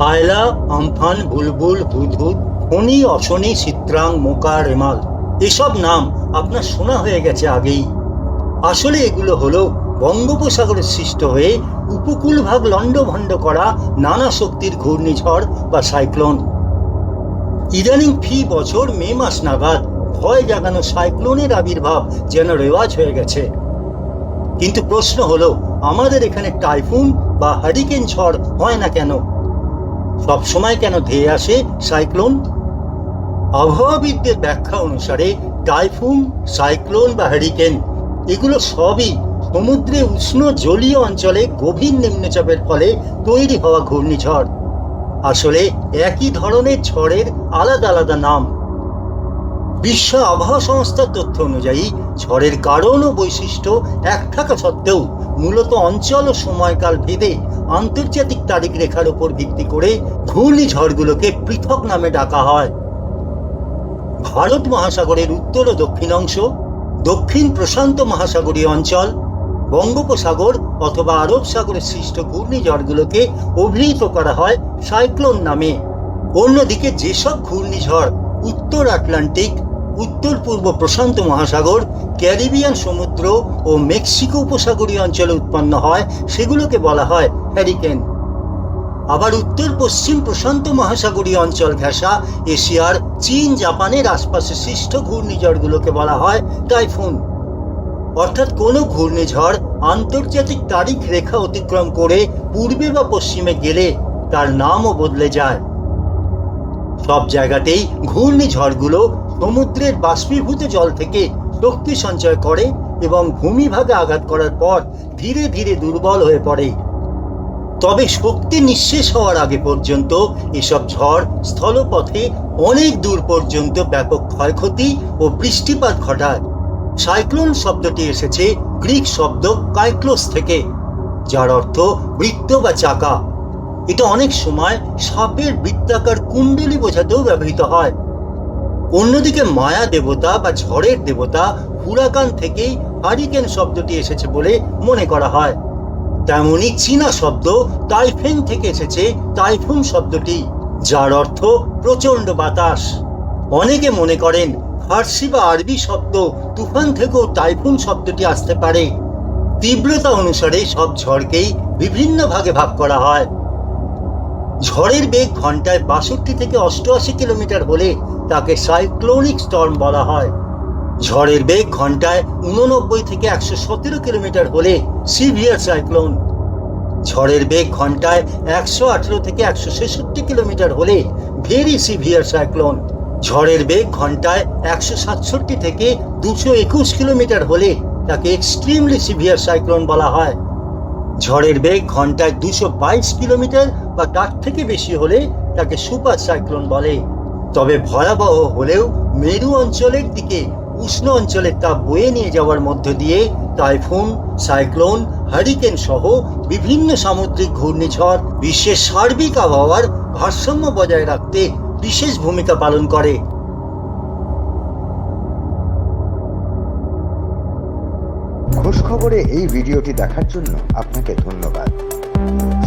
আয়লা Amphan, বুলবুল, হুদহুদ, ফণি, অশনি, চিত্রাং, মোকা, রেমাল, এসব নাম আপনার শোনা হয়ে গেছে আগেই। আসলে এগুলো হলো বঙ্গোপসাগরে সৃষ্ট হয়ে উপকূল ভাগ লণ্ডভণ্ড করা নানা শক্তির ঘূর্ণিঝড় বা সাইক্লোন। ইদানিং ফি বছর মে মাস নাগাদ ভয় জাগানো সাইক্লোনের আবির্ভাব যেন রেওয়াজ হয়ে গেছে। কিন্তু প্রশ্ন হলো, আমাদের এখানে টাইফুন বা হারিকেন ঝড় হয় না কেন? সবসময় কেন ধেয়ে আসে সাইক্লোন? আবহাওয়াবিদদের ব্যাখ্যা অনুসারে টাইফুন, সাইক্লোন বা হ্যারিকেন এগুলো সবই সমুদ্রে উষ্ণ জলীয় অঞ্চলে গভীর নিম্নচাপের ফলে তৈরি হওয়া ঘূর্ণিঝড়। আসলে একই ধরনের ঝড়ের আলাদা আলাদা নাম। বিশ্ব আবহাওয়া সংস্থার তথ্য অনুযায়ী, ঝড়ের কারণ ও বৈশিষ্ট্য এক থাকা সত্ত্বেও মূলত অঞ্চল ও সময়কাল ভেদে আন্তর্জাতিক তারিখ রেখার উপর ভিত্তি করে ঘূর্ণিঝড়গুলোকে পৃথক নামে ডাকা হয়। ভারত মহাসাগরের উত্তর ও দক্ষিণ অংশ, দক্ষিণ প্রশান্ত মহাসাগরীয় অঞ্চল, বঙ্গোপসাগর অথবা আরব সাগরে সৃষ্ট ঘূর্ণিঝড়গুলোকে অভিহিত করা হয় সাইক্লোন নামে। অন্যদিকে যেসব ঘূর্ণিঝড় উত্তর আটলান্টিক উত্তর পূর্ব প্রশান্ত মহাসাগর, ক্যারিবিয়ান সমুদ্র ও মেক্সিকো উপসাগরীয় অঞ্চলে উৎপন্ন হয়, সেগুলোকে বলা হয় হ্যারিকেন আবার উত্তর পশ্চিম প্রশান্ত মহাসাগরীয় অঞ্চল ঘেঁষা, এশিয়ার চীন, জাপানের আশপাশে সৃষ্ট ঘূর্ণিঝড়গুলোকে বলা হয় টাইফুন অর্থাৎ কোনো ঘূর্ণিঝড় আন্তর্জাতিক তারিখ রেখা অতিক্রম করে পূর্বে বা পশ্চিমে গেলে তার নামও বদলে যায়। সব জায়গাতেই ঘূর্ণিঝড়গুলো সমুদ্রের বাষ্পীভূত জল থেকে শক্তি সঞ্চয় করে এবং ভূমিভাগে আঘাত করার পর ধীরে ধীরে দুর্বল হয়ে পড়ে। তবে শক্তি নিঃশেষ হওয়ার আগে পর্যন্ত এসব ঝড় স্থলপথে অনেক দূর পর্যন্ত ব্যাপক ক্ষয়ক্ষতি ও বৃষ্টিপাত ঘটায়। সাইক্লোন শব্দটি এসেছে গ্রিক শব্দ কাইক্লোস থেকে, যার অর্থ বৃত্ত বা চাকা। এটা অনেক সময় সাপের বৃত্তাকার কুণ্ডলী বোঝাতেও ব্যবহৃত হয়। অন্যদিকে মায়া দেবতা বা ঝড়ের দেবতা হুরাকান থেকেই হারিকেন শব্দটি এসেছে বলে মনে করা হয়। তেমনই চীনা শব্দ টাইফেন থেকে এসেছে টাইফুন শব্দটি, যার অর্থ প্রচণ্ড বাতাস। অনেকে মনে করেন ফার্সি বা আরবি শব্দ তুফান থেকেও টাইফুন শব্দটি আসতে পারে। তীব্রতা অনুসারে সব ঝড়কেই বিভিন্ন ভাগে ভাগ করা হয়। ঝড়ের বেগ ঘন্টায় বাষট্টি থেকে অষ্টআশি কিলোমিটার হলে তাকে সাইক্লোনিক স্টর্ম বলা হয়। ঝড়ের বেগ ঘন্টায় উননব্বই থেকে একশো সতেরো কিলোমিটার হলে সিভিয়ার সাইক্লোন। ঝড়ের বেগ ঘন্টায় একশো আঠেরো থেকে একশো ছেষট্টি কিলোমিটার হলে ভেরি সিভিয়ার সাইক্লোন। ঝড়ের বেগ ঘন্টায় একশো সাতষট্টি থেকে দুশো একুশ কিলোমিটার হলে তাকে এক্সট্রিমলি সিভিয়ার সাইক্লোন বলা হয়। ঝড়ের বেগ ঘন্টায় দুশো বাইশ কিলোমিটার বা তার থেকে বেশি হলে তাকে সুপার সাইক্লোন বলে। তবে ভয়াবহ হলেও মেরু অঞ্চলের দিকে উষ্ণ অঞ্চলের তাপ বয়ে নিয়ে যাওয়ার মধ্য দিয়ে টাইফুন, সাইক্লোন, হারিকেন সহ বিভিন্ন সামুদ্রিক ঘূর্ণিঝড় বিশ্বের সার্বিক আবহাওয়ার ভারসাম্য বজায় রাখতে বিশেষ ভূমিকা পালন করে। খোঁজ খবরে এই ভিডিওটি দেখার জন্য আপনাকে ধন্যবাদ।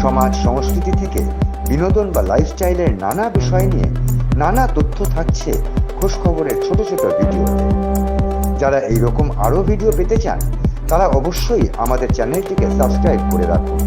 সমাজ সংস্কৃতি থেকে বিনোদন বা লাইফস্টাইলের নানা বিষয় নিয়ে নানা তথ্য থাকছে খোঁজখবরের ছোট ছোট ভিডিওতে। যারা এইরকম আরও ভিডিও পেতে চান, তারা অবশ্যই আমাদের চ্যানেলটিকে সাবস্ক্রাইব করে রাখুন।